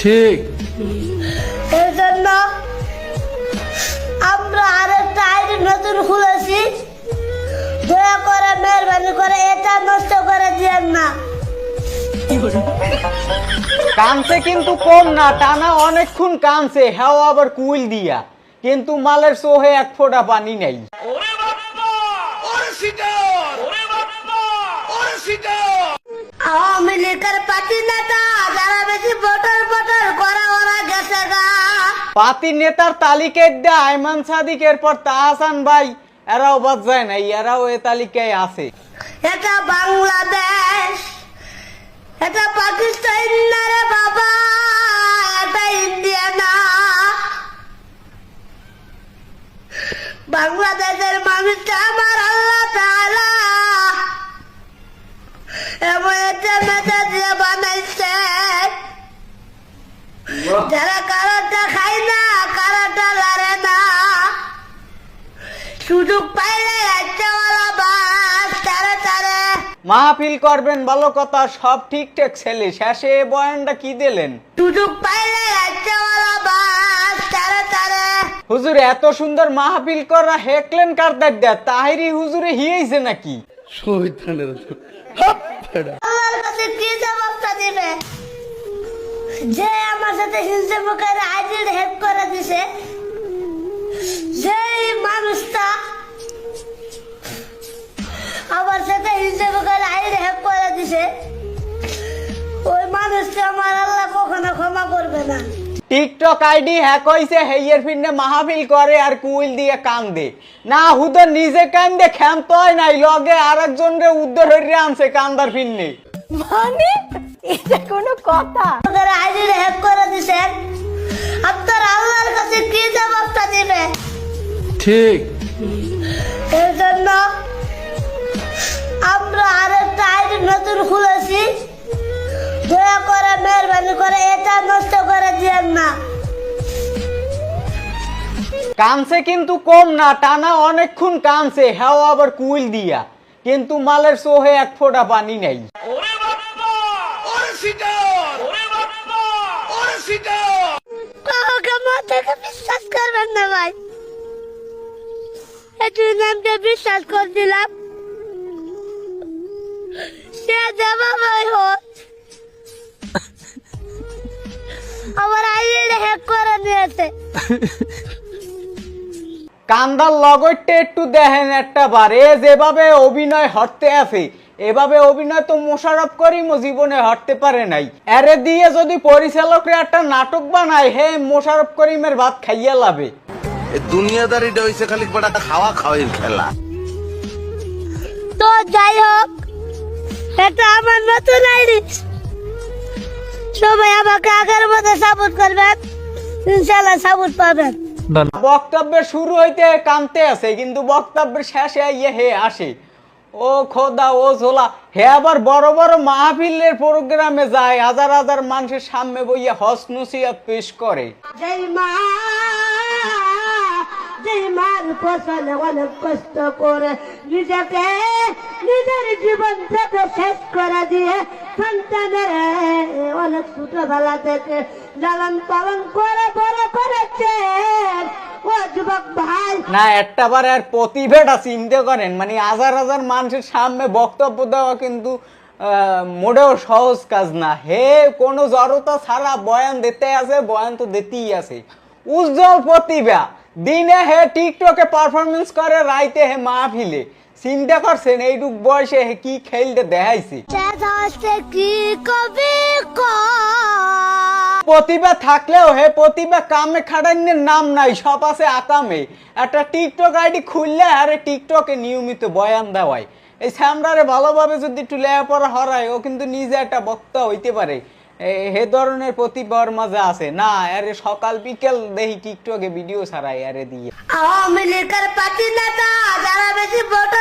ঠিক। এর জন্য আমরা আরেকটা আইডি নতুন খুলেছি। দয়া করে মেহরবানি করে এটা নষ্ট করে দিয়েন না। কানছে কিন্তু কম না টানা অনেকক্ষণ কানছে হ্যাঁ আবার কুইল দিয়া। কিন্তু মালের সোহে এক ফোঁটা পানি নেই। আওয়ামী লীগের পার্টি নেতা যারা বেশি বটর পাতি নেতার তালিকায় দেয় আইমান সাদিক এরপর তাহসান ভাই, এরাও বাদ যায় না এরাও এ তালিকায় আছে। এটা বাংলাদেশ, এটা পাকিস্তান না রে বাবা, এটা ইন্ডিয়া না। বাংলাদেশের মানুষটা আমার আল্লাহ তাআলা। এমন একটা সুযোগ পাইলে রাজ্যওয়ালা বাস তারে তারে। মাহফিল করবেন ভালো কথা সব ঠিকঠাক ছেলে। শেষে বয়ানটা কি দিলেন? সুযোগ পাইলে রাজ্যওয়ালা বাস তারে তারে। হুজুর এত সুন্দর মাহফিল করা হেকলেন কার দেয় তাহিরি হুজুরে হিয়েছে নাকি? শহীদানের আল্লাহর কাছে কি জবাবটা দিবে? যে আমার সাথে হিংসে মুখের আইডির হেল্প করে দিছে ওই আমার আল্লাহ কখনো ক্ষমা করবে না। টিকটক আইডি হ্যাক হইছে হেইয়ের ফিন্নে মাহফিল করে আর কুইল দিয়ে কান্দে। না হুদর নিজে কান্দে ক্ষান্ত হয় নাই লগে আরেকজন রে উদ্ধার হইরে আনছে কান্দার ফিন্নে মানে? এটা কোনো কথা? ওদের আইডির হেল্প করে দিছেন? আপনার আল্লাহর কাছে কি জবাবটা দিবে ঠিক। নষ্ট করে দিয়েন না। কানছে কিন্তু কম না টানা অনেকক্ষণ কানছে হ্যাঁ আবার কুইল দিয়া। কিন্তু মালের সোহে এক ফোঁটা পানি নেই। বিশ্বাস করবেন না ভাই। একটু নামকে বিশ্বাস করে দিলাম সে দেবা ভাই হোক আমার আইডি হ্যাক করে নিয়েছে কান্দার লগরটা একটু দেখেন একটা বার। এ যেভাবে অভিনয় হরতে আছে এভাবে অভিনয় তো মোশারফ করিমও জীবনে হরতে পারে নাই। এরে দিয়ে যদি পরিচালকরা একটা নাটক বানায় হে মোশারফ করিমের ভাত খাইয়া লাভে। এ দুনিয়াদারিটা হইছে খালি বেটা খাওয়া খাওয়াইয়ের খেলা। তো যাই হোক এটা আমার নতুন আইডি। সবাই আমাকে আগের মতো সাপোর্ট করবেন। ইনশাল্লাহ সাপোর্ট পাবেন। বক্তব্যের শুরু হইতে কানতে আছে কিন্তু বক্তব্যের শেষে ইয়ে হে আসে। ও খোদা ও ঝোলা হে আবার বড় বড় মাহফিলের প্রোগ্রামে যায় হাজার হাজার মানুষের সামনে বইয়া হস নসিহত পেশ করে। অনেক কষ্ট করে নিজেকে নিজের জীবন থেকে শেষ করে দিয়ে অনেক ছোটবেলা থেকে লালন পালন করে, বড় করেছে। না একটা বার আর প্রতিভাটা চিন্তা করেন মানে হাজার হাজার মানুষের সামনে বক্তব্য দেওয়া কিন্তু মোটেও সহজ কাজ না। হে, কোনো জড়তা ছাড়া বয়ান দিতে আছে, বয়ান তো দিতেই আছে। উজ্জ্বল প্রতিভা। দিনে হে, টিকটকে পারফরমেন্স করে, রাইতে হে মাহফিলে। চিন্তা করছেন এইটুক বয়সে কি খেলতে দেখাইছে? কি কবি প্রতিভা থাকলেও হে প্রতিভা কামে খাটাইনের নাম নাই সব আছে আকামে। একটা টিকটক আইডি খুললে আরে টিকটকে নিয়মিত বয়ান দেওয়ায়। এই স্যামরারে ভালোভাবে যদি একটু লেখাপড়া হরায় ও কিন্তু নিজে একটা বক্তা হইতে পারে। হে ধরনের প্রতিভার মাঝে আছে। না আরে সকাল বিকেল দেখি টিকটকে ভিডিও ছাড়াই আরে দিয়ে। আওয়ামী লীগের পার্টি নেতা যারা বেশি বটর